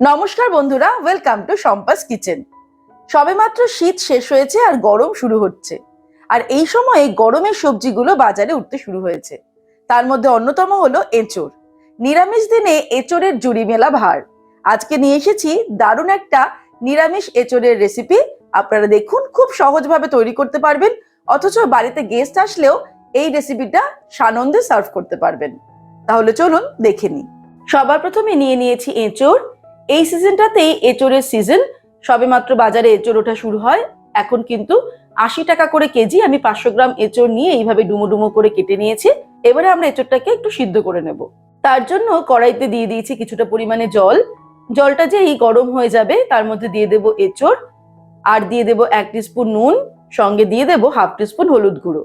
নমস্কার বন্ধুরা welcome to সম্পাস kitchen সবেমাত্র শীত শেষ হয়েছে আর গরম শুরু হচ্ছে। আর এই সময়ে গরমের সবজিগুলো বাজারে উঠতে শুরু হয়েছে। তার মধ্যে অন্যতম হলো এঁচড়। নিরামিষ দিনে এঁচোরের জুড়ি মেলা ভার। আজকে নিয়ে এসেছি দারুণ একটা নিরামিষ এঁচোরের রেসিপি আপনারা দেখুন, খুব সহজভাবে তৈরি করতে পারবেন, অথচ বাড়িতে গেস্ট আসলেও এই রেসিপিটা সানন্দে সার্ভ করতে পারবেন। তাহলে চলুন দেখে নিই। সবার প্রথমে নিয়ে নিয়েছি এঁচড়। এই সিজনটাতেই এঁচড়ের সিজন সবে মাত্র বাজারে এঁচড় ওঠা শুরু হয়। এখন কিন্তু আশি টাকা করে কেজি আমি পাঁচশো গ্রাম এঁচড় নিয়ে এইভাবে ডুমো ডুমো করে কেটে নিয়েছি। এবারে আমরা এঁচড়টাকে একটু সিদ্ধ করে নেব। তার জন্য কড়াইতে দিয়ে দিয়েছি কিছুটা পরিমাণে জল। জলটা যে এই গরম হয়ে যাবে, তার মধ্যে দিয়ে দেব এঁচড়। আর দিয়ে দেব এক স্পুন নুন, সঙ্গে দিয়ে দেব হাফ স্পুন হলুদ গুঁড়ো।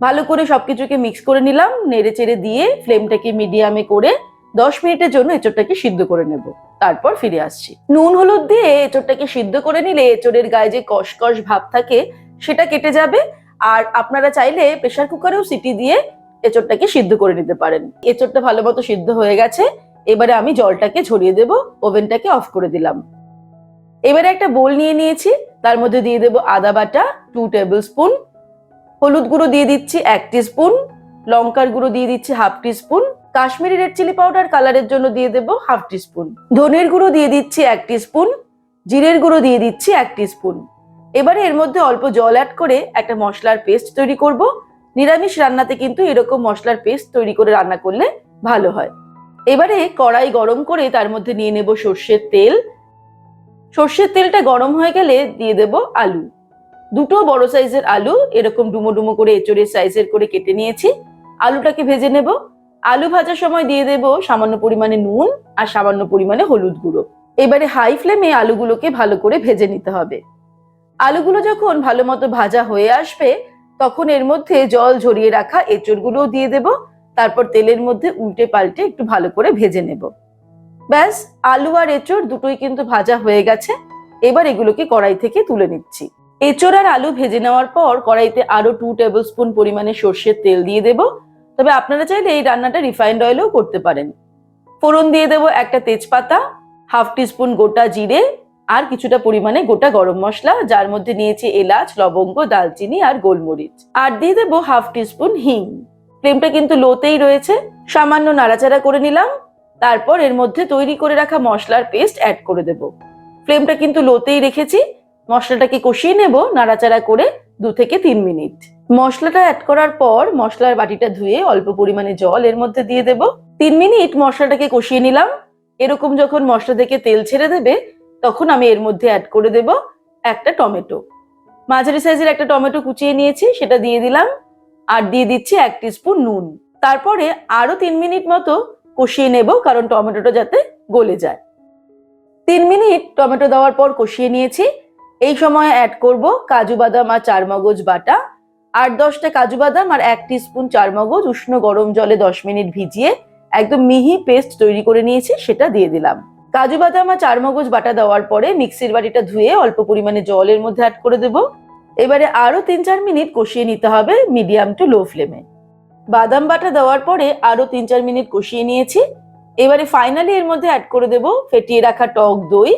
ভালো করে সবকিছুকে মিক্স করে নিলাম নেড়ে চেড়ে দিয়ে ফ্লেমটাকে মিডিয়ামে করে দশ মিনিটের জন্য এঁচড়টাকে সিদ্ধ করে নেব। তারপর ফিরে আসছি। নুন হলুদ দিয়ে এঁচড়টাকে সিদ্ধ করে নিলে এঁচড়ের গায়ে যে কষকষ ভাব থাকে, সেটা কেটে যাবে। আর আপনারা চাইলে প্রেসার কুকারেও সিটি দিয়ে এঁচড়টাকে সিদ্ধ করে নিতে পারেন। এঁচড়টা ভালো মতো সিদ্ধ হয়ে গেছে। এবারে আমি জলটাকে ঝরিয়ে দেব, ওভেনটাকে অফ করে দিলাম। এবারে একটা বোল নিয়ে নিয়েছি, তার মধ্যে দিয়ে দেব আদা বাটা টু টেবিল স্পুন হলুদ গুঁড়ো দিয়ে দিচ্ছি এক স্পুন লঙ্কার গুঁড়ো দিয়ে দিচ্ছি half spoon Kashmiri red chilli powder কালারের জন্য দিয়ে দেব হাফ স্পুন ধনের গুঁড়ো দিয়ে দিচ্ছি এক স্পুন জিরের গুঁড়ো দিয়ে দিচ্ছি এক স্পুন এবারে এর মধ্যে অল্প জল অ্যাড করে একটা মশলার পেস্ট তৈরি করব। নিরামিষ রান্নাতে কিন্তু এরকম মশলার পেস্ট তৈরি করে রান্না করলে ভালো হয়। এবারে কড়াই গরম করে তার মধ্যে নিয়ে নেব সর্ষের তেল। সর্ষের তেলটা গরম হয়ে গেলে দিয়ে দেব আলু। দুটো বড় সাইজের আলু, এরকম ডুমো ডুমো করে এচড়ের সাইজের করে কেটে নিয়েছি। আলুটাকে ভেজে নেব। আলু ভাজার সময় দিয়ে দেব সামান্য পরিমাণে নুন আর সামান্য পরিমাণে হলুদ গুঁড়ো। এবারে হাই ফ্লেমে আলুগুলোকে ভালো করে ভেজে নিতে হবে। আলুগুলো যখন ভালো মতো ভাজা হয়ে আসবে, তখন এর মধ্যে জল ঝরিয়ে রাখা এঁচড়গুলোও দিয়ে দেব। তারপর তেলের মধ্যে উল্টে পাল্টে একটু ভালো করে ভেজে নেব। ব্যাস, আলু আর এঁচড় দুটোই কিন্তু ভাজা হয়ে গেছে। এবার এগুলোকে কড়াই থেকে তুলে নিচ্ছি। এঁচড় আর আলু ভেজে নেওয়ার পর কড়াইতে আরও টু টেবিল স্পুন পরিমাণে সর্ষের তেল দিয়ে দেব। তবে আপনারা চাইলে এই রান্নাটা রিফাইন্ড অয়েলেও করতে পারেন। ফোড়ন দিয়ে দেব একটা তেজপাতা হাফ টিস্পুন গোটা জিরে আর কিছুটা পরিমাণে গোটা গরম মশলা, যার মধ্যে নিয়েছি এলাচ, লবঙ্গ দালচিনি আর গোলমরিচ। আর দিয়ে দেবো হাফ টিস্পুন হিং। ফ্লেমটা কিন্তু লোতেই রয়েছে, সামান্য নাড়াচাড়া করে নিলাম। তারপর এর মধ্যে তৈরি করে রাখা মশলার পেস্ট অ্যাড করে দেব। ফ্লেমটা কিন্তু লোতেই রেখেছি, মশলাটাকে কষিয়ে নেব, নাড়াচাড়া করে দু থেকে তিন মিনিট। মশলাটা অ্যাড করার পর মশলার বাটিটা ধুয়ে অল্প পরিমাণে জল এর মধ্যে দিয়ে দেব। তিন মিনিট মশলাটাকে কষিয়ে নিলাম। এরকম যখন মশলা থেকে তেল ছেড়ে দেবে, তখন আমি এর মধ্যে অ্যাড করে দেব একটা টমেটো। মাঝারি সাইজের একটা টমেটো কুচিয়ে নিয়েছি, সেটা দিয়ে দিলাম। আর দিয়ে দিচ্ছি এক স্পুন নুন। তারপরে আরও তিন মিনিট মতো কষিয়ে নেব, কারণ টমেটোটা যাতে গলে যায়। তিন মিনিট টমেটো দেওয়ার পর কষিয়ে নিয়েছি। এই সময় অ্যাড করব কাজু বাদাম আর চারমগজ বাটা। আট দশটা কাজু বাদাম আর এক স্পুন চারমগজ উষ্ণ গরম জলে দশ মিনিট ভিজিয়ে একদম মিহি পেস্ট তৈরি করে নিয়েছি, সেটা দিয়ে দিলাম। কাজু বাদাম আর চারমগজ বাটা দেওয়ার পরে মিক্সির বাটিটা ধুয়ে অল্প পরিমাণে জলের মধ্যে অ্যাড করে দেব। এবারে আরও তিন চার মিনিট কষিয়ে নিতে হবে মিডিয়াম টু লো ফ্লেমে বাদাম বাটা দেওয়ার পরে আরও তিন চার মিনিট কষিয়ে নিয়েছি। এবারে ফাইনালি এর মধ্যে অ্যাড করে দেব ফেটিয়ে রাখা টক দই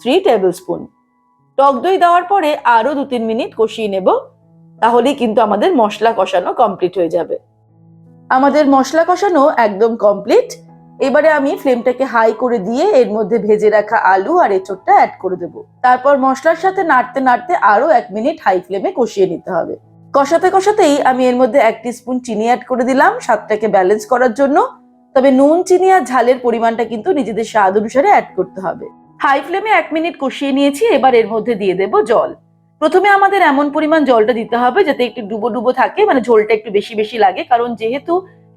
থ্রি টেবিল স্পুন টক দই দেওয়ার পরে আরও দু তিন মিনিট কষিয়ে নেব, তাহলেই কিন্তু আমাদের মশলা কষানো কমপ্লিট হয়ে যাবে। আমাদের মশলা কষানো একদম কমপ্লিট এবারে আমি ফ্লেমটাকে হাই করে দিয়ে এর মধ্যে ভেজে রাখা আলু আর এঁচড়টা অ্যাড করে দেবো। তারপর মশলার সাথে নাড়তে নাড়তে আরও এক মিনিট হাই ফ্লেমে কষিয়ে নিতে হবে। কষাতে কষাতেই আমি এর মধ্যে এক স্পুন চিনি অ্যাড করে দিলাম স্বাদটাকে ব্যালেন্স করার জন্য। তবে নুন, চিনি আর ঝালের পরিমাণটা কিন্তু নিজেদের স্বাদ অনুসারে অ্যাড করতে হবে। হাই ফ্লেমে এক মিনিট কষিয়ে নিয়েছি, এবার এর মধ্যে দিয়ে দেব জল। প্রথমে আমাদের এমন পরিমাণ জলটা দিতে হবে যাতে একটু ডুবো ডুবো থাকে মানে ঝোলটা একটু বেশি বেশি লাগে, কারণ যেহেতু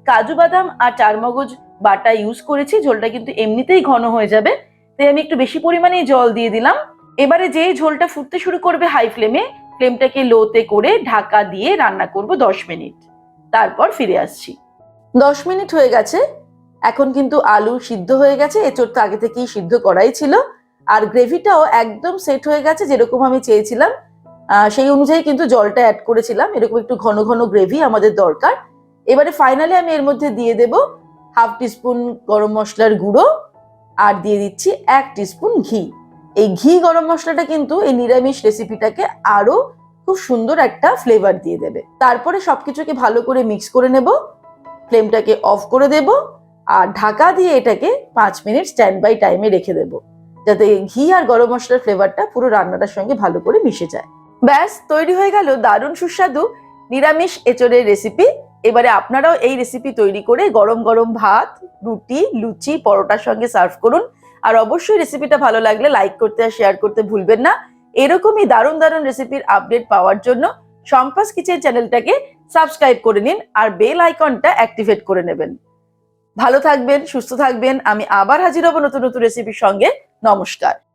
কাজু বাদাম আর চারমগজ বাটা ইউজ করেছি, ঝোলটা কিন্তু এমনিতেই ঘন হয়ে যাবে, তাই আমি একটু বেশি পরিমাণে জল দিয়ে দিলাম। এবারে যেই ঝোলটা ফুটতে শুরু করবে হাই ফ্লেমে, ফ্লেমটাকে লোতে করে ঢাকা দিয়ে রান্না করব দশ মিনিট। তারপর ফিরে আসছি। দশ মিনিট হয়ে গেছে এখন কিন্তু আলু সিদ্ধ হয়ে গেছে, এঁচড় তো আগে থেকেই সিদ্ধ করাই ছিল। আর গ্রেভিটাও একদম সেট হয়ে গেছে যেরকম আমি চেয়েছিলাম। সেই অনুযায়ী কিন্তু জলটা অ্যাড করেছিলাম, এরকম একটু ঘন ঘন গ্রেভি আমাদের দরকার। এবারে ফাইনালি আমি এর মধ্যে দিয়ে দেব হাফ টিস্পুন গরম মশলার গুঁড়ো, আর দিয়ে দিচ্ছি এক টিস্পুন ঘি। এই ঘি গরম মশলাটা কিন্তু এই নিরামিষ রেসিপিটাকে আরও খুব সুন্দর একটা ফ্লেভার দিয়ে দেবে। তারপরে সবকিছুকে ভালো করে মিক্স করে নেব ফ্লেমটাকে অফ করে দেব। আর ঢাকা দিয়ে এটাকে পাঁচ মিনিট স্ট্যান্ড বাই টাইমে রেখে দেব। যাতে ঘি আর গরম মশলার ফ্লেভারটা পুরো রান্নাটার সঙ্গে ভালো করে মিশে যায়। ব্যাস, তৈরি হয়ে গেল দারুণ সুস্বাদু নিরামিষ এচড়ের রেসিপি এবারে আপনারাও এই রেসিপি তৈরি করে গরম গরম ভাত, রুটি, লুচি, পরোটার সঙ্গে সার্ভ করুন। আর অবশ্যই রেসিপিটা ভালো লাগলে লাইক করতে আর শেয়ার করতে ভুলবেন না। এরকমই দারুণ দারুণ রেসিপির আপডেট পাওয়ার জন্য সম্পাস কিচেন চ্যানেলটাকে সাবস্ক্রাইব করে নিন আর বেল আইকনটা অ্যাক্টিভেট করে নেবেন। ভালো থাকবেন সুস্থ থাকবেন। আমি আবার হাজির হব নতুন নতুন রেসিপির সঙ্গে। নমস্কার।